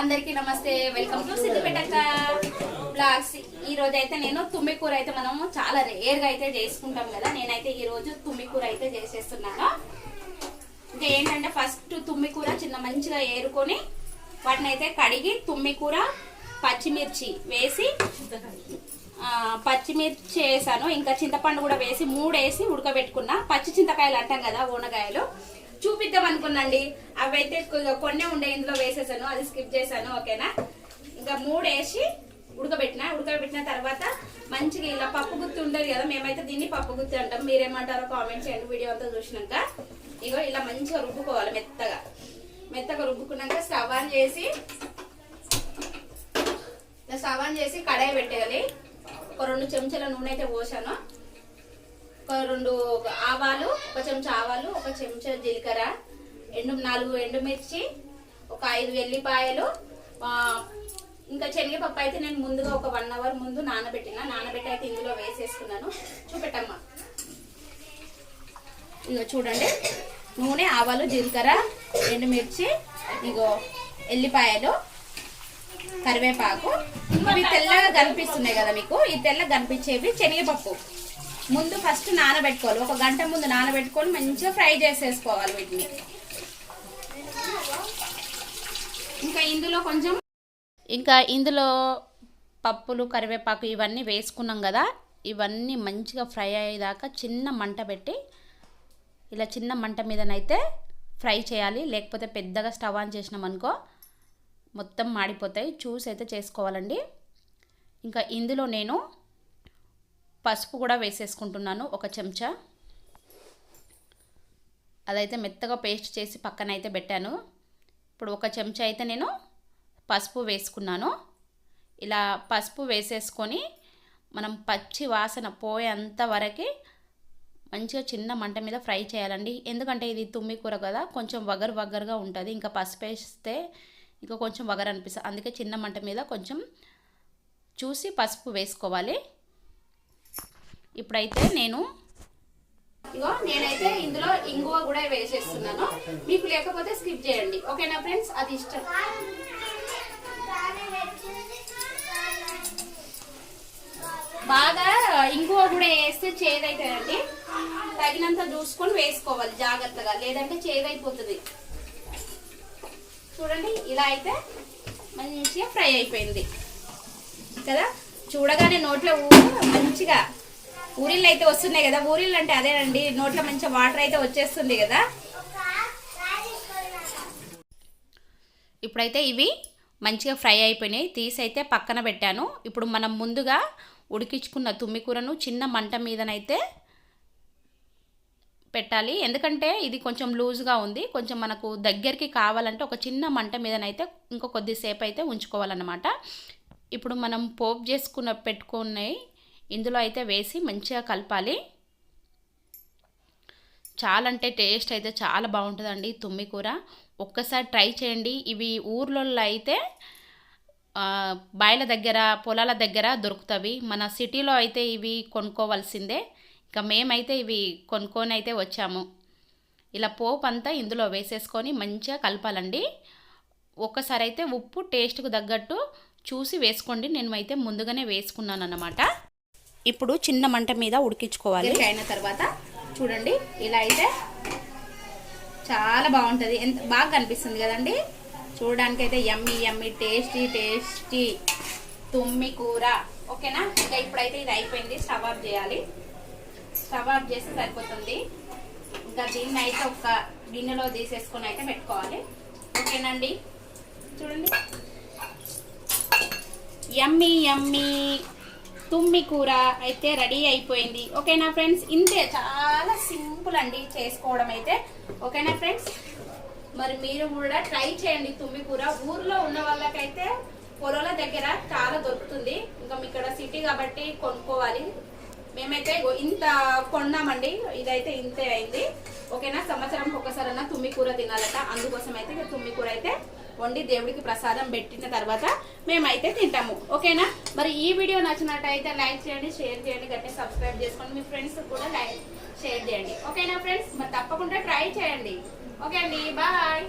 అందరికీ నమస్తే. Welcome to సిద్ధిపేటక్క blogs ఈ రోజు అయితే నేను తుమ్మి కూర అయితే మనము చాలా రేర్గా అయితే చేసుకుంటాం కదా. నేనైతే ఈ రోజు తుమ్మి కూర అయితే చేసేస్తున్నాను. ఇంకా ఏంటంటే ఫస్ట్ తుమ్మి కూర చిన్న మంచిగా ఏరుకొని వాటిని అయితే కడిగి తుమ్మి కూర పచ్చిమిర్చి వేసి పచ్చిమిర్చి వేసాను. ఇంకా చింతపండు కూడా వేసి మూడు వేసి ఉడకబెట్టుకున్నా. పచ్చి చింతకాయలు అంటాం కదా ఊనగాయలు చూపిద్దాం అనుకున్నాండి. అవైతే అయితే కొన్నే ఉండే ఇందులో వేసేసాను అది స్కిప్ చేశాను ఓకేనా? ఇంకా మూడు వేసి ఉడకబెట్టిన ఉడకబెట్టిన తర్వాత మంచిగా ఇలా పప్పు గుత్తి ఉండదు కదా మేమైతే దీన్ని పప్పు గుత్తి అంటాం. మీరేమంటారో కామెంట్ చేయండి వీడియో అంతా చూసినాక. ఇగో ఇలా మంచిగా రుబ్బుకోవాలి మెత్తగా. మెత్తగా రుబ్బుకున్నాక స్టవ్ ఆన్ చేసి ఇలా స్టవ్ ఆన్ చేసి కడాయి పెట్టేయాలి. ఒక రెండు చెంచాల నూనె అయితే పోసాను. ఒక రెండు ఆవాలు ఒక చెంచా ఆవాలు ఒక చెంచా జీలకర్ర ఎండు నాలుగు ఎండుమిర్చి ఒక ఐదు వెల్లిపాయలు ఇంకా శనగపప్పు అయితే నేను ముందుగా ఒక వన్ అవర్ ముందు నానబెట్టిన. నానబెట్టి అయితే ఇందులో వేసేసుకున్నాను. చూపెట్టమ్మా. ఇగో చూడండి. నూనె ఆవాలు జీలకర్ర ఎండుమిర్చి ఇగో ఎల్లిపాయలు కరివేపాకు. ఇవి తెల్లగా కనిపిస్తున్నాయి కదా మీకు? ఈ తెల్లగా కనిపించేవి శనగపప్పు. ముందు ఫస్ట్ నానబెట్టుకోవాలి. ఒక గంట ముందు నానబెట్టుకొని మంచిగా ఫ్రై చేసేసుకోవాలి వీటిని. ఇంకా ఇందులో కొంచెం ఇంకా ఇందులో పప్పులు కరివేపాకు ఇవన్నీ వేసుకున్నాం కదా. ఇవన్నీ మంచిగా ఫ్రై అయ్యేదాకా చిన్న మంట పెట్టి ఇలా చిన్న మంట మీదనైతే ఫ్రై చేయాలి. లేకపోతే పెద్దగా స్టవ్ ఆన్ చేసినాం అనుకో మొత్తం మాడిపోతాయి. చూసి అయితే చేసుకోవాలండి. ఇంకా ఇందులో నేను పసుపు కూడా వేసేసుకుంటున్నాను ఒక చెంచా. అదైతే మెత్తగా పేస్ట్ చేసి పక్కన అయితే పెట్టాను. ఇప్పుడు ఒక చెంచా అయితే నేను పసుపు వేసుకున్నాను. ఇలా పసుపు వేసేసుకొని మనం పచ్చి వాసన పోయేంత వరకు మంచిగా చిన్న మంట మీద ఫ్రై చేయాలండి. ఎందుకంటే ఇది తుమ్మి కూర కదా కొంచెం వగరు వగరుగా ఉంటుంది. ఇంకా పసుపు వేస్తే ఇంకా కొంచెం వగరు అనిపిస్తుంది. అందుకే చిన్న మంట మీద కొంచెం చూసి పసుపు వేసుకోవాలి. ఇప్పుడైతే నేను ఇగో నేనైతే ఇందులో ఇంగువ కూడా వేసేస్తున్నాను. మీకు లేకపోతే స్కిప్ చేయండి. ఓకేనా ఫ్రెండ్స్? అది ఇష్టం. బాగా ఇంగువ కూడా వేస్తే చేదైతుందండి. తగినంత చూసుకొని వేసుకోవాలి జాగ్రత్తగా. లేదంటే చేదైపోతుంది. చూడండి ఇలా అయితే మంచిగా ఫ్రై అయిపోయింది. కదా? చూడగానే నోట్లో ఊరు మంచిగా ఊరిళ్ళు అయితే వస్తున్నాయి కదా. ఊరిళ్ళు అంటే అదేనండి నోట్లో మంచిగా వాటర్ అయితే వచ్చేస్తుంది కదా. ఇప్పుడైతే ఇవి మంచిగా ఫ్రై అయిపోయినాయి. తీసి అయితే పక్కన పెట్టాను. ఇప్పుడు మనం ముందుగా ఉడికించుకున్న తుమ్మి కూరను చిన్న మంట మీదనైతే పెట్టాలి. ఎందుకంటే ఇది కొంచెం లూజ్గా ఉంది. కొంచెం మనకు దగ్గరికి కావాలంటే ఒక చిన్న మంట మీదనైతే ఇంకో కొద్దిసేపు అయితే ఉంచుకోవాలన్నమాట. ఇప్పుడు మనం పోపు చేసుకున్న పెట్టుకున్నాయి ఇందులో అయితే వేసి మంచిగా కలపాలి. చాలా అంటే టేస్ట్ అయితే చాలా బాగుంటుందండి తుమ్మి కూర. ఒక్కసారి ట్రై చేయండి. ఇవి ఊర్లలో అయితే బాయిల దగ్గర పొలాల దగ్గర దొరుకుతవి. మన సిటీలో అయితే ఇవి కొనుక్కోవాల్సిందే. ఇంకా మేమైతే ఇవి కొనుక్కొని అయితే వచ్చాము. ఇలా పోపు అంతా ఇందులో వేసేసుకొని మంచిగా కలపాలండి. ఒక్కసారి అయితే ఉప్పు టేస్ట్కు తగ్గట్టు చూసి వేసుకోండి. నేను అయితే ముందుగానే వేసుకున్నాను అన్నమాట ఇప్పుడు చిన్న మంట మీద ఉడికించుకోవాలి. అయిన తర్వాత చూడండి ఇలా అయితే చాలా బాగుంటుంది. ఎంత బాగా కనిపిస్తుంది కదండి? చూడడానికి అయితే యమ్మీ యమ్మి టేస్టీ టేస్టీ తుమ్మి కూర. ఓకేనా? ఇంకా ఇప్పుడైతే ఇది అయిపోయింది. స్టవ్ ఆఫ్ చేయాలి. స్టవ్ ఆఫ్ చేస్తే సరిపోతుంది. ఇంకా దీన్ని అయితే ఒక గిన్నెలో తీసేసుకొని అయితే పెట్టుకోవాలి. ఓకేనండి? చూడండి. యమ్మీ యమ్మీ తుమ్మి కూర అయితే రెడీ అయిపోయింది. ఓకేనా ఫ్రెండ్స్? ఇంతే. చాలా సింపుల్ అండి చేసుకోవడం అయితే. ఓకేనా ఫ్రెండ్స్? మరి మీరు కూడా ట్రై చేయండి తుమ్మి కూర. ఊర్లో ఉన్న వాళ్ళకైతే పొలాల దగ్గర చాలా దొరుకుతుంది. ఇంకా మీ ఇక్కడ సిటీ కాబట్టి కొనుక్కోవాలి. మేమైతే ఇంత కొన్నామండి. ఇదైతే ఇంతే అయింది. ఓకేనా? సంవత్సరం ఒకసారన్నా తుమ్మి కూర తినాలట. అందుకోసం అయితే తుమ్మి కూర అయితే వండి దేవుడికి ప్రసాదం పెట్టిన తర్వాత మేమైతే తింటాము. ఓకేనా? మరి ఈ వీడియో నచ్చినట్టయితే లైక్ చేయండి షేర్ చేయండి గట్టి సబ్స్క్రైబ్ చేసుకోండి. మీ ఫ్రెండ్స్ కూడా లైక్ షేర్ చేయండి. ఓకేనా ఫ్రెండ్స్? మరి తప్పకుండా ట్రై చేయండి. ఓకే అండి బాయ్.